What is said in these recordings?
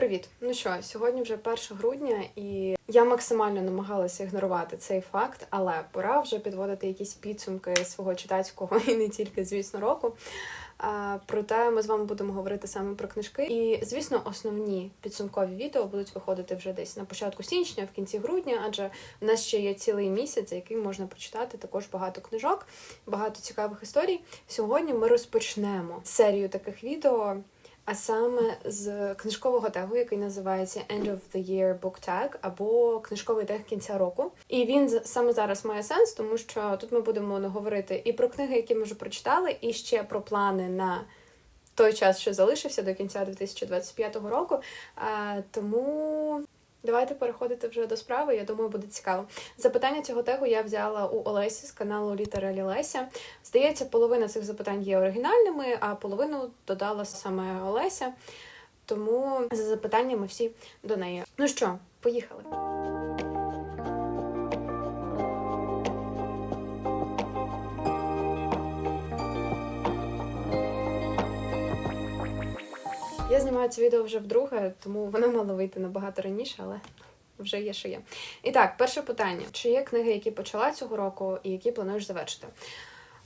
Привіт! Ну що, сьогодні вже 1 грудня, і я максимально намагалася ігнорувати цей факт, але пора вже підводити якісь підсумки свого читацького і не тільки, звісно, року. Проте ми з вами будемо говорити саме про книжки. І, звісно, основні підсумкові відео будуть виходити вже десь на початку січня, в кінці грудня, адже в нас ще є цілий місяць, за який можна прочитати також багато книжок, багато цікавих історій. Сьогодні ми розпочнемо серію таких відео. А саме з книжкового тегу, який називається End of the Year Book Tag, або книжковий тег кінця року. І він саме зараз має сенс, тому що тут ми будемо не говорити і про книги, які ми вже прочитали, і ще про плани на той час, що залишився до кінця 2025 року. Тому давайте переходити вже до справи. Я думаю, буде цікаво. Запитання цього тегу я взяла у Олесі з каналу Літералі Леся. Здається, половина цих запитань є оригінальними, а половину додала саме Олеся. Тому за запитаннями всі до неї. Ну що, поїхали. Я знімаю це відео вже вдруге, тому воно мало вийти набагато раніше, але вже є, що є. І так, перше питання: чи є книги, які почала цього року, і які плануєш завершити?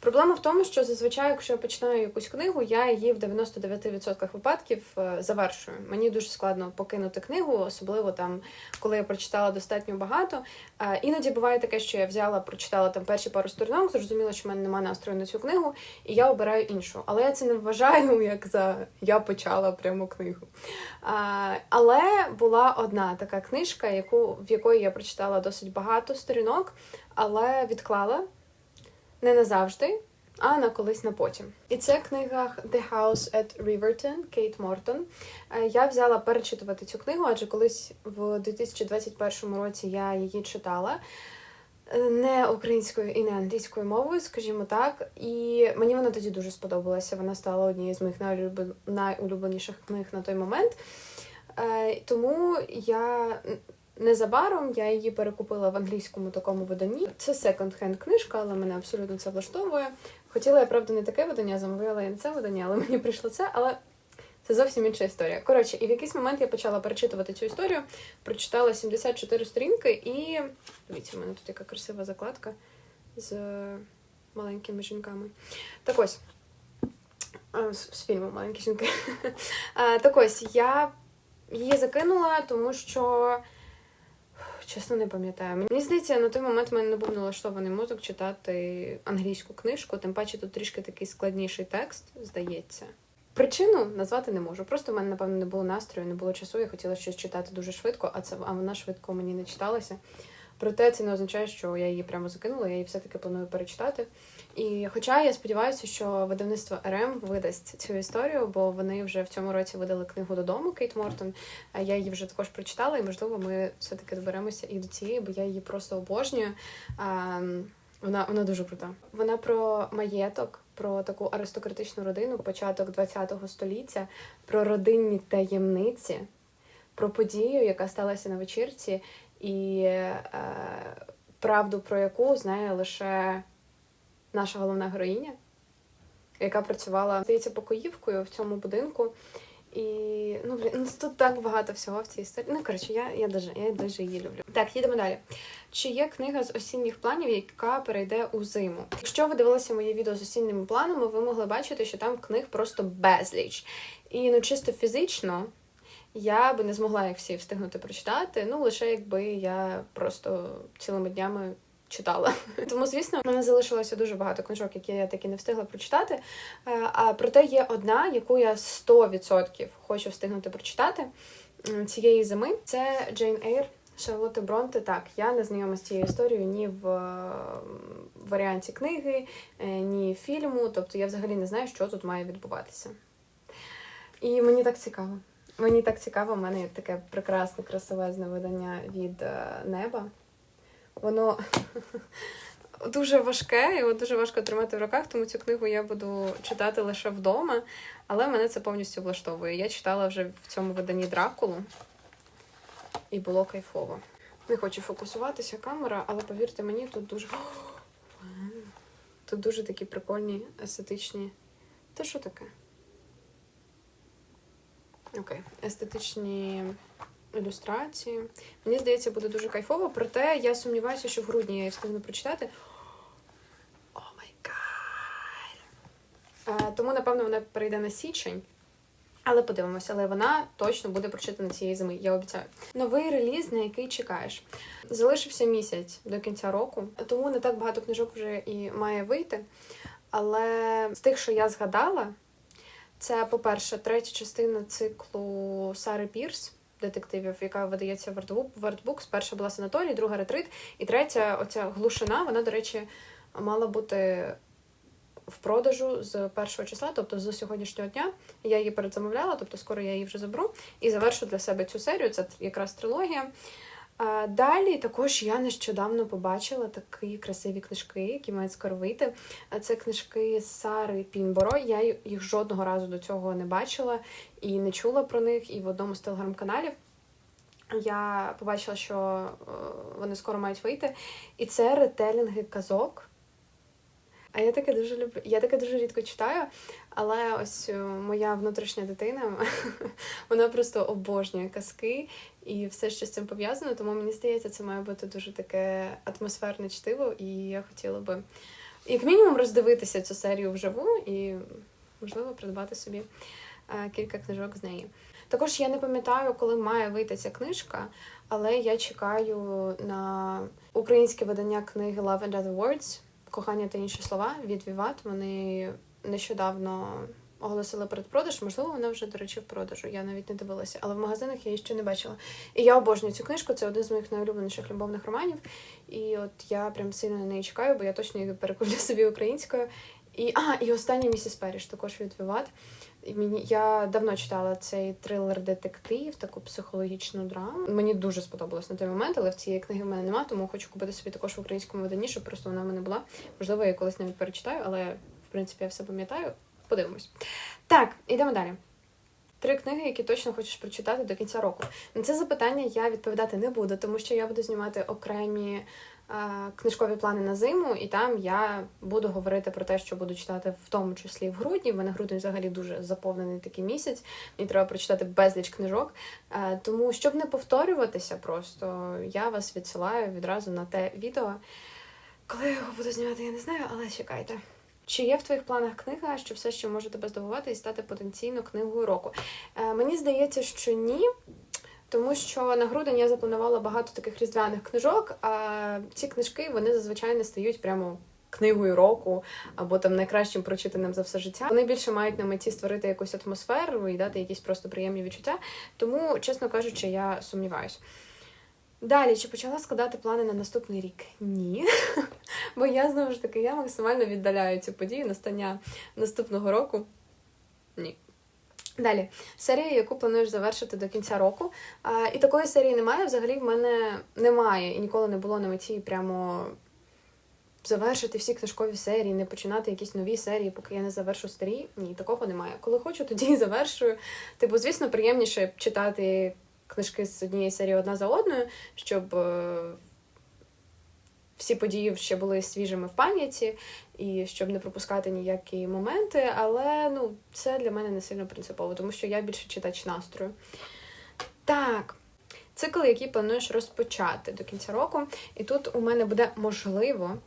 Проблема в тому, що зазвичай, якщо я починаю якусь книгу, я її в 99% випадків е, завершую. Мені дуже складно покинути книгу, особливо там, коли я прочитала достатньо багато. Е, Іноді буває таке, що я взяла, прочитала там перші пару сторінок, зрозуміла, що в мене немає настрою на цю книгу, і я обираю іншу. Але я це не вважаю, як за я почала прямо книгу. Але була одна така книжка, яку, в якої я прочитала досить багато сторінок, але відклала не назавжди, а на колись на потім. І це книга The House at Riverton Кейт Мортон. Е, Я взяла перечитувати цю книгу, адже колись в 2021 році я її читала. е, Не українською і не англійською мовою, скажімо так, і мені вона тоді дуже сподобалася. Вона стала однією з моїх найулюбленіших книг на той момент. Е, Тому я Незабаром я її перекупила в англійському такому виданні. Це секонд-хенд книжка, але мене абсолютно це влаштовує. Хотіла я, правда, не таке видання, замовила я не це видання, але мені прийшло це. Але це зовсім інша історія. Коротше, і в якийсь момент я почала перечитувати цю історію, прочитала 74 сторінки, і дивіться, у мене тут яка красива закладка з маленькими жінками. Так ось. З фільму Маленькі жінки. Так ось я її закинула, тому що. Чесно, не пам'ятаю. Мені здається, на той момент в мене не був налаштований мозок читати англійську книжку, тим паче тут трішки такий складніший текст, здається. Причину назвати не можу. Просто в мене, напевно, не було настрою, не було часу. Я хотіла щось читати дуже швидко, а це а вона швидко мені не читалася. Проте це не означає, що я її прямо закинула, я її все-таки планую перечитати. І хоча я сподіваюся, що видавництво РМ видасть цю історію, бо вони вже в цьому році видали книгу додому Кейт Мортон. Я її вже також прочитала, і можливо, ми все-таки доберемося і до цієї, бо я її просто обожнюю. Вона, вона дуже крута. Вона про маєток, про таку аристократичну родину, початок ХХ століття, про родинні таємниці, про подію, яка сталася на вечірці, і е, правду про яку знає лише наша головна героїня, яка працювала, здається, покоївкою в цьому будинку. І ну блін, ну тут так багато всього в цій історії. Ну коротше, я, я дуже я дуже її люблю. Так, їдемо далі. Чи є книга з осінніх планів, яка перейде у зиму? Якщо ви дивилися моє відео з осінніми планами, ви могли бачити, що там книг просто безліч. І ну чисто фізично я би не змогла їх всі встигнути прочитати. Ну лише якби я просто цілими днями читала. Тому, звісно, в мене залишилося дуже багато книжок, які я таки не встигла прочитати. Е, А проте є одна, яку я 100% хочу встигнути прочитати цієї зими. Це Джейн Ейр. Шарлотти Бронте, так, я не знайома з цією історією ні в варіанті книги, е, ні фільму. Тобто я взагалі не знаю, що тут має відбуватися. І мені так цікаво. Мені так цікаво, у мене є таке прекрасне, красивезне видання від е, неба. Воно дуже важке, його дуже важко тримати в руках, тому цю книгу я буду читати лише вдома, але мене це повністю влаштовує. Я читала вже в цьому виданні Дракулу, і було кайфово. Не хочу фокусуватися камера, але повірте мені, тут дуже. Тут дуже такі прикольні, естетичні. Та що таке? Окей, естетичні ілюстрації. Мені здається, буде дуже кайфово, проте я сумніваюся, що в грудні я її встигну прочитати. О май гад! Е, Тому, напевно, вона перейде на січень. Але подивимося, але вона точно буде прочитана цієї зими, я обіцяю. Новий реліз, на який чекаєш. Залишився місяць до кінця року, тому не так багато книжок вже і має вийти. Але з тих, що я згадала, це, по-перше, третя частина циклу Сари Пірс, детективів, яка видається в Артбук- Перша була санаторій, друга ретрит, і третя, оця глушина, вона, до речі, мала бути в продажу з першого числа, тобто з сьогоднішнього дня. Я її передзамовляла, тобто скоро я її вже заберу і завершу для себе цю серію. Це якраз трилогія. Далі також я нещодавно побачила такі красиві книжки, які мають скоро вийти. А Це книжки Сари Пінборо. Я їх жодного разу до цього не бачила і не чула про них. І в одному з телеграм-каналів я побачила, що е, вони скоро мають вийти. І це ретелінги казок. А я таке дуже люблю. Я таке дуже рідко читаю, але ось е, моя внутрішня дитина, вона просто обожнює казки і все, що з цим пов'язано. Тому мені здається, це має бути дуже таке атмосферне чтиво, і я хотіла би, як мінімум, роздивитися цю серію вживу і, можливо, придбати собі е, кілька книжок з неї. Також я не пам'ятаю, коли має вийти ця книжка, але я чекаю на українське видання книги Love and Other Words Кохання та інші слова від Віват. Вони нещодавно оголосили передпродаж. Можливо, вона вже, до речі, в продажу. Я навіть не дивилася, але в магазинах я її ще не бачила. І я обожнюю цю книжку. Це один з моїх найулюбленіших любовних романів. І от я прям сильно на неї чекаю, бо я точно її перекуплю собі українською. І а, і остання місіс Періш також від Віват. Мені я давно читала цей трилер-детектив, таку психологічну драму. Мені дуже сподобалось на той момент, але в цієї книги в мене нема, тому хочу купити собі також в українському виданні, щоб просто вона в мене була. Можливо, я колись навіть перечитаю, але принципі я все пам'ятаю. Подивимось. Так, ідемо далі. Три книги, які точно хочеш прочитати до кінця року. На це запитання я відповідати не буду, тому що я буду знімати окремі е, книжкові плани на зиму, і там я буду говорити про те, що буду читати в тому числі в грудні. В мене грудень взагалі дуже заповнений такий місяць. Мені треба прочитати безліч книжок. Е, тому, щоб не повторюватися, просто я вас відсилаю відразу на те відео. Коли я його буду знімати, я не знаю, але чекайте. Чи є в твоїх планах книга, що все ще може тебе здивувати і стати потенційно книгою року? Е, мені здається, що ні. Тому що на грудень я запланувала багато таких різдвяних книжок, а ці книжки вони зазвичай не стають прямо книгою року або там найкращим прочитаним за все життя. Вони більше мають на меті створити якусь атмосферу і дати якісь просто приємні відчуття. Тому, чесно кажучи, я сумніваюсь. Далі, чи почала складати плани на наступний рік? Ні. Бо я знову ж таки я максимально віддаляю цю подію настання наступного року. Ні. Далі, серія, яку плануєш завершити до кінця року. А, і такої серії немає. Взагалі в мене немає і ніколи не було на меті прямо завершити всі книжкові серії, не починати якісь нові серії, поки я не завершу старі. Ні, такого немає. Коли хочу, тоді і завершую. Типу, звісно, приємніше читати книжки з однієї серії одна за одною, щоб е, всі події ще були свіжими в пам'яті, і щоб не пропускати ніякі моменти. Але ну, це для мене не сильно принципово, тому що я більше читач настрою. Так. Цикл, який плануєш розпочати до кінця року. І тут у мене буде можливо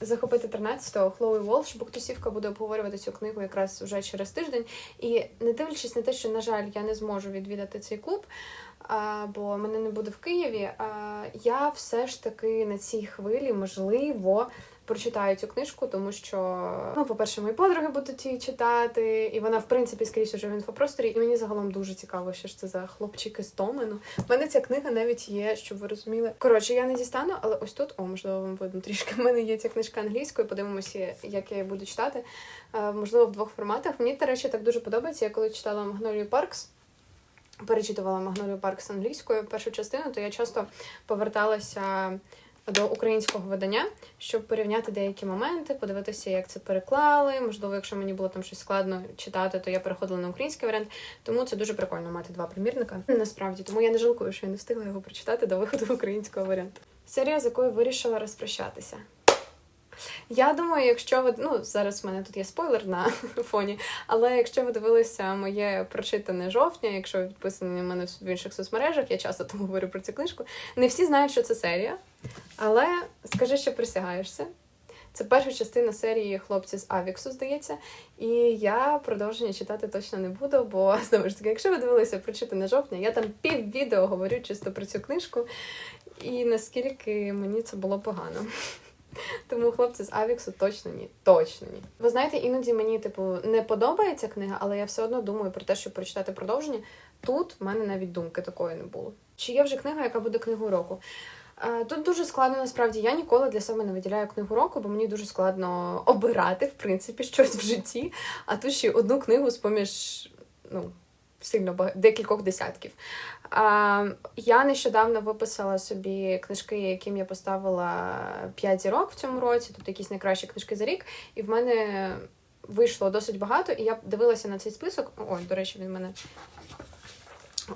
захопити 13-го Хлоуі Волш. Буктусівка буде обговорювати цю книгу якраз вже через тиждень. І не дивлячись на те, що, на жаль, я не зможу відвідати цей клуб, бо мене не буде в Києві. Я все ж таки на цій хвилі, можливо, прочитаю цю книжку, тому що, ну, по-перше, мої подруги будуть її читати, і вона, в принципі, скрізь уже в інфопросторі. І мені загалом дуже цікаво, що ж це за хлопчики з Томену. У мене ця книга навіть є, щоб ви розуміли. Коротше, я не дістану, але ось тут, о, можливо, вам видно трішки. У мене є ця книжка англійською. Подивимося, як я її буду читати. Е, можливо, в двох форматах. Мені, до речі, так дуже подобається. Я коли читала Магнолію Паркс. Перечитувала Магнолію Паркс англійською першу частину, то я часто поверталася до українського видання, щоб порівняти деякі моменти, подивитися, як це переклали. Можливо, якщо мені було там щось складно читати, то я переходила на український варіант. Тому це дуже прикольно мати два примірника. Насправді, тому я не жалкую, що я не встигла його прочитати до виходу українського варіанту. Серія, з якою вирішила розпрощатися. Я думаю, якщо ви ну зараз в мене тут є спойлер на фоні, але якщо ви дивилися моє прочитане жовтня, якщо ви підписані на мене в інших соцмережах, я часто тому говорю про цю книжку. Не всі знають, що це серія, але скажи, що присягаєшся. Це перша частина серії хлопці з Авіксу, здається. І я продовження читати точно не буду, бо знову ж таки, якщо ви дивилися прочитане жовтня, я там пів відео говорю чисто про цю книжку, і наскільки мені це було погано. Тому хлопці з Авіксу точно ні. Точно ні. Ви знаєте, іноді мені, типу, не подобається книга, але я все одно думаю про те, щоб прочитати продовження. Тут в мене навіть думки такої не було. Чи є вже книга, яка буде книгою року? Тут дуже складно насправді. Я ніколи для себе не виділяю книгу року, бо мені дуже складно обирати, в принципі, щось в житті. А тут ще одну книгу з поміж ну, сильно декількох десятків. Я нещодавно виписала собі книжки, яким я поставила 5 зірок в цьому році, тобто якісь найкращі книжки за рік, і в мене вийшло досить багато, і я дивилася на цей список. Ой, до речі, він мене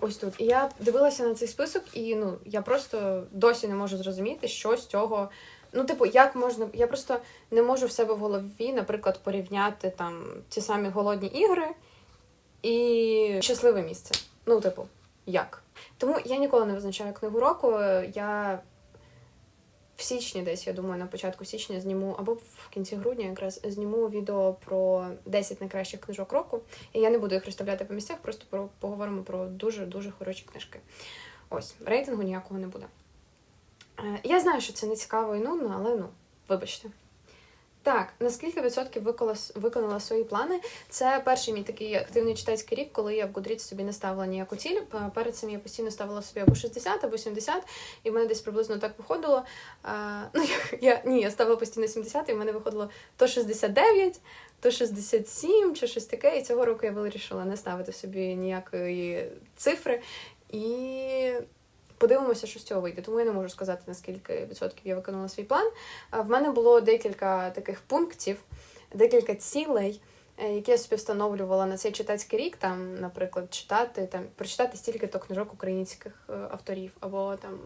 ось тут. І я дивилася на цей список, і ну я просто досі не можу зрозуміти, що з цього. Ну, типу, як можна. Я просто не можу в себе в голові, наприклад, порівняти там ті самі голодні ігри і щасливе місце. Ну, типу, як? Тому я ніколи не визначаю книгу року. Я в січні, десь, я думаю, на початку січня зніму, або в кінці грудня якраз зніму відео про 10 найкращих книжок року. І я не буду їх розставляти по місцях, просто про, поговоримо про дуже-дуже хороші книжки. Ось, рейтингу ніякого не буде. Е, Я знаю, що це не цікаво і нудно, але ну, вибачте. Так, на скільки відсотків виконала, виконала свої плани? Це перший мій такий активний читацький рік, коли я в Goodreads собі не ставила ніяку ціль. Перед цим я постійно ставила собі або 60, або 70, і в мене десь приблизно так виходило. А, ну, я, я, ні, я ставила постійно 70, і в мене виходило то 69, то 67, чи щось таке. І цього року я вирішила не ставити собі ніякої цифри. І подивимося, що з цього вийде. Тому я не можу сказати, наскільки відсотків я виконала свій план. В мене було декілька таких пунктів, декілька цілей, е, які я собі встановлювала на цей читацький рік. Там, наприклад, читати там прочитати стільки-то книжок українських е, авторів, або там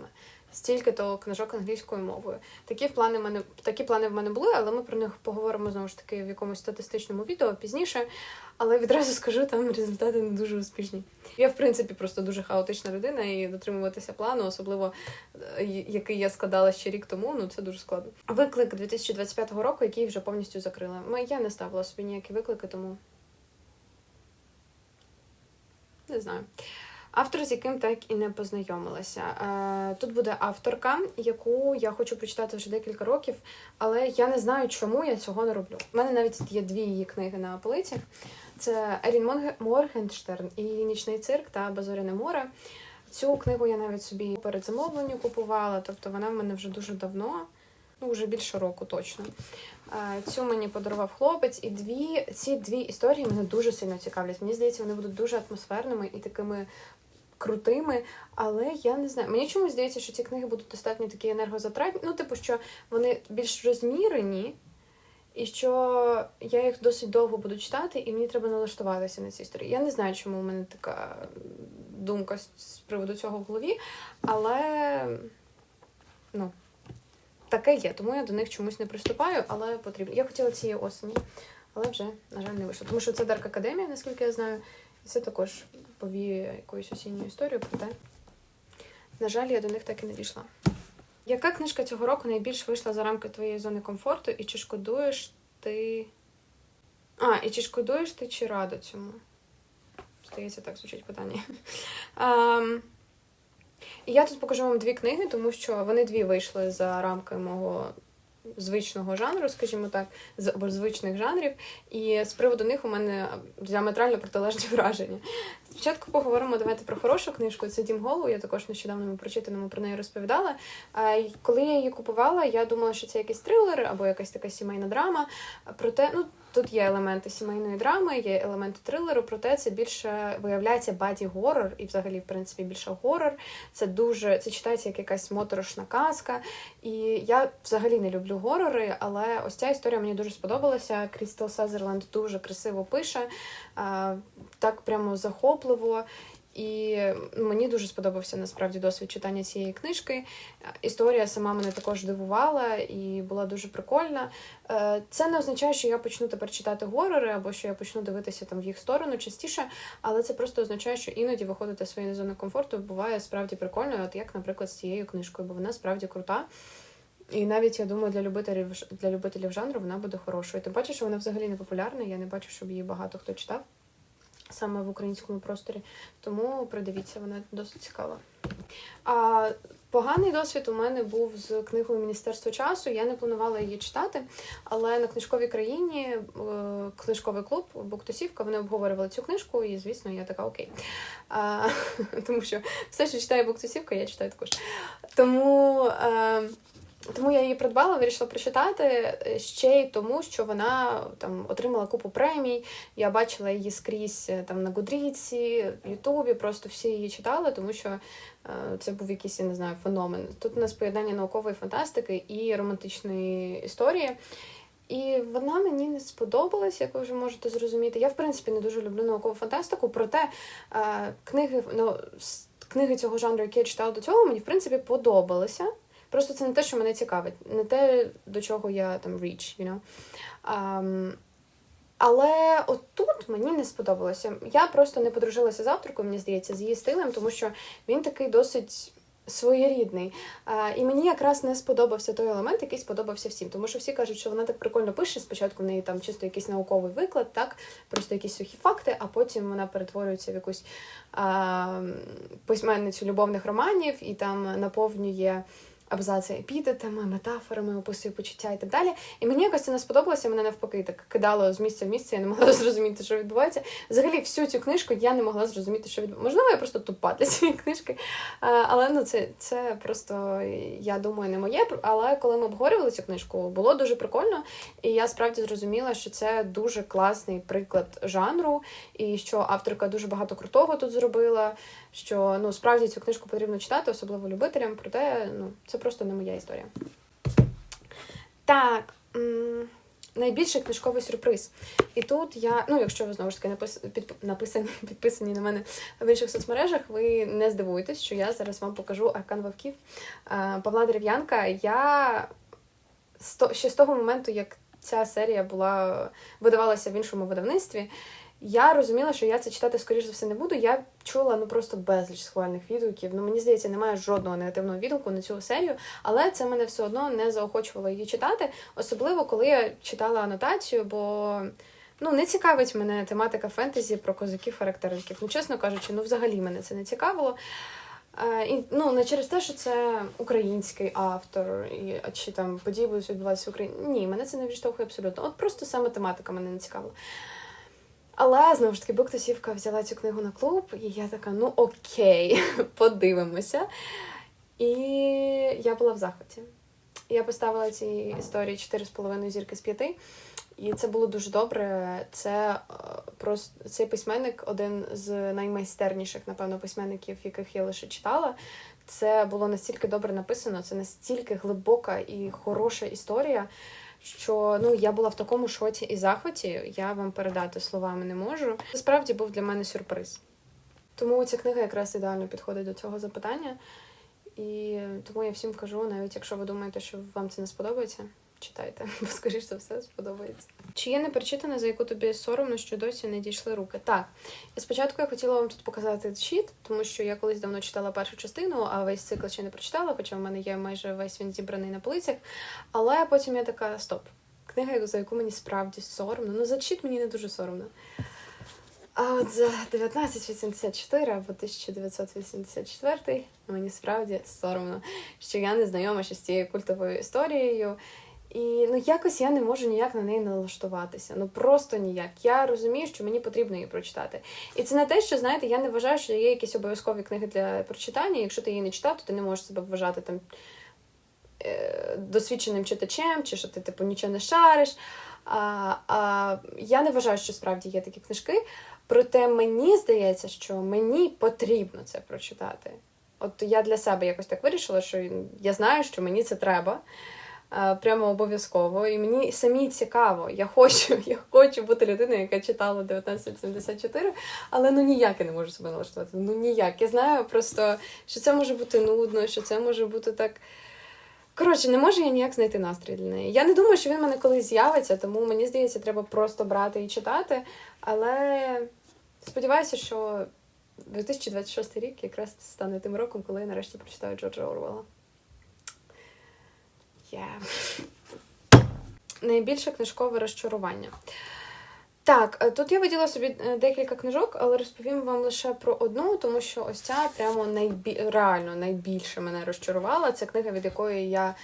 стільки-то книжок англійською мовою. Такі плани в мене такі плани в мене були, але ми про них поговоримо знову ж таки в якомусь статистичному відео пізніше. Але відразу скажу, там результати не дуже успішні. Я, в принципі, просто дуже хаотична людина, і дотримуватися плану, особливо е, який я складала ще рік тому, ну це дуже складно. Виклик 2025 року, який вже повністю закрила. Я не ставила собі ніякі виклики, тому не знаю. Автор, з яким так і не познайомилася. Е, Тут буде авторка, яку я хочу прочитати вже декілька років, але я не знаю, чому я цього не роблю. У мене навіть є дві її книги на полицях. Це Монге- Моргенштерн і Нічний цирк та Базоряне море. Цю книгу я навіть собі перед замовленням купувала, тобто вона в мене вже дуже давно, ну вже більше року точно. Е, Цю мені подарував хлопець, і дві ці дві історії мене дуже сильно цікавлять. Мені здається, вони будуть дуже атмосферними і такими крутими. Але я не знаю. Мені чомусь здається, що ці книги будуть достатньо такі енергозатратні. Ну, типу, що вони більш розмірені, і що я їх досить довго буду читати, і мені треба налаштуватися на ці історії. Я не знаю, чому у мене така думка з приводу цього в голові, але ну, таке є. Тому я до них чомусь не приступаю, але потрібно. Я хотіла цієї осені, але вже, на жаль, не вийшло. Тому що це Дарк Академія, наскільки я знаю, і це також повіє якоюсь осінньою історією, проте, на жаль, я до них так і не дійшла. Яка книжка цього року найбільш вийшла за рамки твоєї зони комфорту, і чи шкодуєш ти. А, і чи шкодуєш ти, чи рада цьому? Здається, так звучить питання. Ам, і я тут покажу вам дві книги, тому що вони дві вийшли за рамки мого звичного жанру, скажімо так, з або звичних жанрів. І з приводу них у мене діаметрально протилежні враження. Спочатку поговоримо давайте про хорошу книжку. Це Дім Голу. Я також нещодавно прочитаному про неї розповідала. Коли я її купувала, я думала, що це якийсь трилер або якась така сімейна драма. Проте, ну тут є елементи сімейної драми, є елементи трилеру, проте це більше виявляється баді горор, і взагалі, в принципі, більше горор. Це дуже це читається як якась моторошна казка. І я взагалі не люблю горори, але ось ця історія мені дуже сподобалася. Крістал Сазерленд дуже красиво пише, так прямо захопливо. І мені дуже сподобався насправді досвід читання цієї книжки. Історія сама мене також дивувала і була дуже прикольна. Е, Це не означає, що я почну тепер читати горори або що я почну дивитися там в їх сторону частіше, але це просто означає, що іноді виходити з своєї зони комфорту буває справді прикольно, от як, наприклад, з цією книжкою, бо вона справді крута. І навіть я думаю, для любителів для любителів жанру вона буде хорошою. Тим паче, що вона взагалі не популярна. Я не бачу, щоб її багато хто читав саме в українському просторі. Тому придивіться, вона досить цікава. А поганий досвід у мене був з книгою Міністерство часу. Я не планувала її читати, але на книжковій країні е, книжковий клуб Буктусівка вони обговорювали цю книжку, і звісно, я така окей. А, тому що все, що читає Буктусівка, я читаю також. Тому. Е, тому я її придбала, вирішила прочитати е, ще й тому, що вона там отримала купу премій. Я бачила її скрізь е, там на Гудріці, в Ютубі. Просто всі її читали, тому що е, це був якийсь, я не знаю, феномен. Тут у нас поєднання наукової фантастики і романтичної історії. І вона мені не сподобалась, як ви вже можете зрозуміти. Я, в принципі, не дуже люблю наукову фантастику, проте е, книги, ну, книги цього жанру, які я читала до цього, мені в принципі подобалися. Просто це не те, що мене цікавить, не те, до чого я там reach, you know. Um, але отут мені не сподобалося. Я просто не подружилася з авторкою, мені здається, з її стилем, тому що він такий досить своєрідний. А, і мені якраз не сподобався той елемент, який сподобався всім. Тому що всі кажуть, що вона так прикольно пише. Спочатку в неї там чисто якийсь науковий виклад, так, просто якісь сухі факти, а потім вона перетворюється в якусь а, письменницю любовних романів і там наповнює абзаци епітетами, метафорами, описує почуття і так далі. І мені якось це не сподобалося, мене навпаки так кидало з місця в місце, я не могла зрозуміти, що відбувається. Взагалі, всю цю книжку я не могла зрозуміти, що відбувається. Можливо, я просто тупа для цієї книжки. Але ну це, це просто, я думаю, не моє. Але коли ми обговорювали цю книжку, було дуже прикольно, і я справді зрозуміла, що це дуже класний приклад жанру, і що авторка дуже багато крутого тут зробила. Що ну справді цю книжку потрібно читати, особливо любителям, проте ну це просто не моя історія. Так. Найбільший книжковий сюрприз. І тут я, ну, якщо ви знову ж таки написані, підписані на мене в інших соцмережах, ви не здивуєтесь, що я зараз вам покажу Аркан Вовків Павла Дерев'янка. Я ще з того моменту, як ця серія була видавалася в іншому видавництві, я розуміла, що я це читати, скоріш за все, не буду. Я чула ну просто безліч схвальних відгуків. Ну мені здається, немає жодного негативного відгуку на цю серію, але це мене все одно не заохочувало її читати, особливо коли я читала анотацію, бо. Ну, не цікавить мене тематика фентезі про козаків-характерників. Ну, чесно кажучи, ну взагалі мене це не цікавило. Е, і, ну, не через те, що це український автор, і, чи там події будуть відбуватися в Україні. Ні, мене це не відштовхує абсолютно. От просто саме тематика мене не цікавила. Але знову ж таки, Буктусівка взяла цю книгу на клуб, і я така, ну окей, подивимося. І я була в захваті. Я поставила цій історії 4,5 зірки з 5. І це було дуже добре. Це е, просто цей письменник один з наймайстерніших, напевно, письменників, яких я лише читала. Це було настільки добре написано, це настільки глибока і хороша історія, що ну я була в такому шоці і захваті, я вам передати словами не можу. Це справді був для мене сюрприз. Тому ця книга якраз ідеально підходить до цього запитання. І тому я всім кажу, навіть якщо ви думаєте, що вам це не сподобається, читайте, бо скоріш за все сподобається. Чи є неперечитана, за яку тобі соромно, що досі не дійшли руки? Так. Спочатку я хотіла вам тут показати щит, тому що я колись давно читала першу частину, а весь цикл ще не прочитала, хоча в мене є майже весь він зібраний на полицях. Але потім я така: стоп, книга, за яку мені справді соромно. Ну, за щит мені не дуже соромно. А от за 1984 або 1984 мені справді соромно, що я не знайома ще з цією культовою історією. І ну якось я не можу ніяк на неї налаштуватися. Ну просто ніяк. Я розумію, що мені потрібно її прочитати. І це не те, що знаєте, я не вважаю, що є якісь обов'язкові книги для прочитання. Якщо ти її не читав, то ти не можеш себе вважати там е, досвідченим читачем, чи що ти типу нічого не шариш. А, а я не вважаю, що справді є такі книжки. Проте мені здається, що мені потрібно це прочитати. От я для себе якось так вирішила, що я знаю, що мені це треба. Прямо обов'язково. І мені самі цікаво. Я хочу, я хочу бути людиною, яка читала 1974, але ну ніяк я не можу себе налаштувати. Ну ніяк. Я знаю просто, що це може бути нудно, що це може бути так. Коротше, не можу я ніяк знайти настрій для неї. Я не думаю, що він в мене колись з'явиться, тому мені здається, треба просто брати і читати. Але сподіваюся, що 2026 рік якраз стане тим роком, коли я нарешті прочитаю Джорджа Орвела. Yeah. Найбільше книжкове розчарування. Так, е, тут я виділа собі е, декілька книжок, але розповім вам лише про одну, тому що ось ця прямо найбі... реально найбільше мене розчарувала. Це книга, від якої я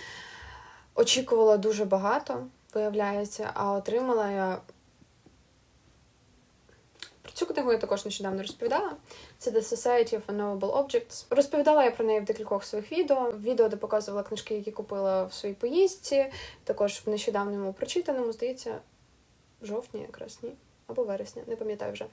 очікувала дуже багато, виявляється, а отримала я. Про цю книгу я також нещодавно розповідала. Це The Society of Unknowable Objects. Розповідала я про неї в декількох своїх відео. Відео, де показувала книжки, які купила в своїй поїздці, також в нещодавньому прочитаному, здається, в жовтні, якраз ні, або вересня, не пам'ятаю вже.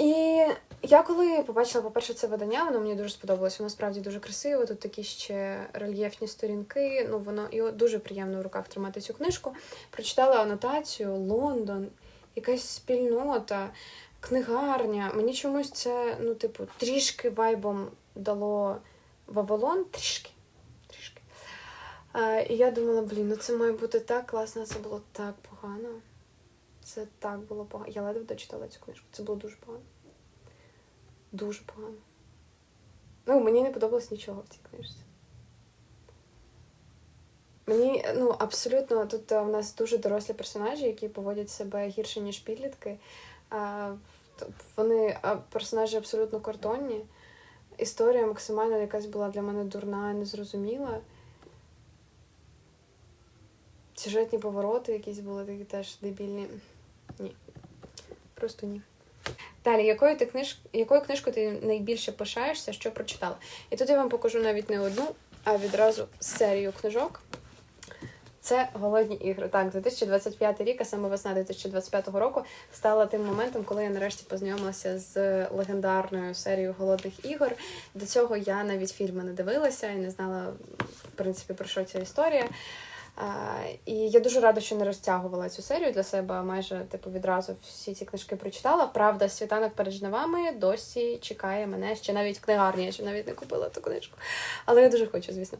І я коли побачила, по-перше, це видання, воно мені дуже сподобалось. Воно справді дуже красиве. Тут такі ще рельєфні сторінки. Ну, воно і дуже приємно в руках тримати цю книжку. Прочитала анотацію Лондон, якась спільнота, книгарня. Мені чомусь це, ну, типу, трішки вайбом дало Вавилон, трішки. трішки. А, і я думала, блін, ну це має бути так класно, це було так погано. Це так було погано. Я ледве дочитала цю книжку. Це було дуже погано. Дуже погано. Ну, мені не подобалось нічого в цій книжці. Мені, ну, абсолютно, тут в нас дуже дорослі персонажі, які поводять себе гірше, ніж підлітки. Вони персонажі абсолютно картонні. Історія максимально якась була для мене дурна і незрозуміла. Сюжетні повороти якісь були такі теж дебільні. Ні. Просто ні. Далі, якою ти книж... якою книжкою ти найбільше пишаєшся, що прочитала? І тут я вам покажу навіть не одну, а відразу серію книжок. Це голодні ігри. Так, 2025 рік, а саме весна 2025 року, стала тим моментом, коли я нарешті познайомилася з легендарною серією голодних ігор. До цього я навіть фільми не дивилася і не знала, в принципі, про що ця історія. І я дуже рада, що не розтягувала цю серію для себе, майже типу відразу всі ці книжки прочитала. Правда, світанок перед жнивами досі чекає мене ще навіть в книгарні, я ще навіть не купила ту книжку. Але я дуже хочу, звісно.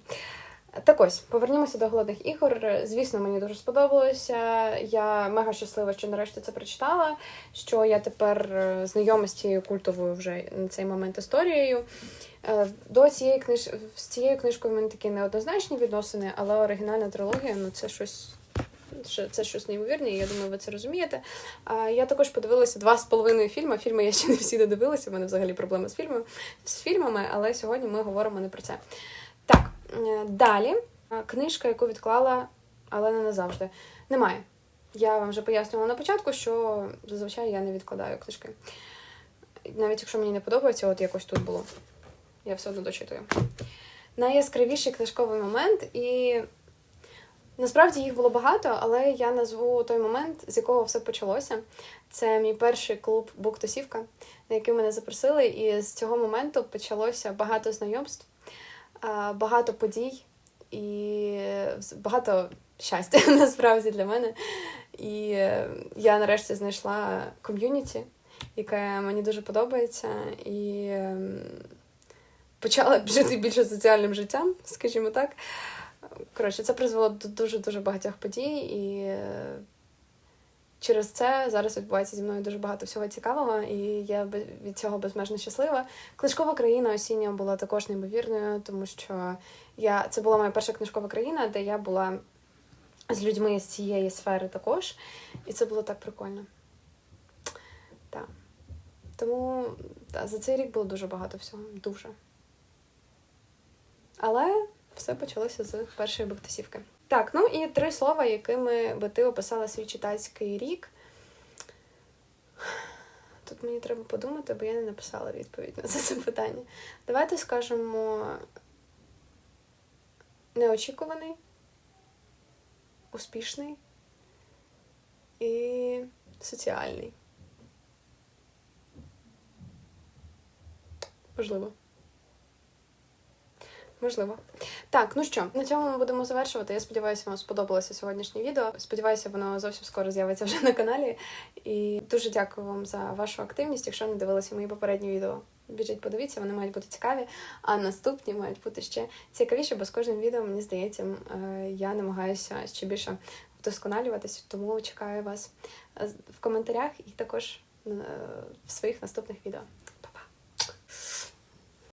Так ось, повернімося до голодних ігор. Звісно, мені дуже сподобалося. Я мега щаслива, що нарешті це прочитала. Що я тепер е, знайома з цією культовою вже на цей момент історією. Е, до цієї книж... з цією книжкою в мене такі неоднозначні відносини, але оригінальна трилогія ну це щось. Це щось неймовірне, і я думаю, ви це розумієте. Я також подивилася два з половиною фільми. Фільми я ще не всі додивилася. У мене взагалі проблеми з фільмами з фільмами, але сьогодні ми говоримо не про це. Е, далі книжка, яку відклала, але не назавжди. Немає. Я вам вже пояснювала на початку, що зазвичай я не відкладаю книжки. Навіть якщо мені не подобається, от якось тут було я все одно дочитую. Найяскравіший книжковий момент, і насправді їх було багато, але я назву той момент, з якого все почалося. Це мій перший клуб Буктосівка, на який мене запросили, і з цього моменту почалося багато знайомств, багато подій і багато щастя насправді для мене. І я нарешті знайшла ком'юніті, яке мені дуже подобається. І ем, почала жити більше соціальним життям, скажімо так. Коротше, це призвело до дуже-дуже багатьох подій, і е, через це зараз відбувається зі мною дуже багато всього цікавого, і я від цього безмежно щаслива. Книжкова країна осіння була також неймовірною, тому що я це була моя перша книжкова країна, де я була з людьми з цієї сфери також. І це було так прикольно. Так. Тому та, за цей рік було дуже багато всього. Дуже. Але все почалося з першої бактисівки. Так, ну і три слова, якими би ти описала свій читацький рік. Тут мені треба подумати, бо я не написала відповідь на це запитання. Давайте скажемо неочікуваний, успішний і соціальний. Можливо. Можливо. Так, ну що, на цьому ми будемо завершувати. Я сподіваюся, вам сподобалося сьогоднішнє відео. Сподіваюся, воно зовсім скоро з'явиться вже на каналі. І дуже дякую вам за вашу активність. Якщо не дивилися мої попередні відео, біжіть, подивіться, вони мають бути цікаві. А наступні мають бути ще цікавіші, бо з кожним відео, мені здається, е, я намагаюся ще більше вдосконалюватися, тому чекаю вас в коментарях і також е, в своїх наступних відео.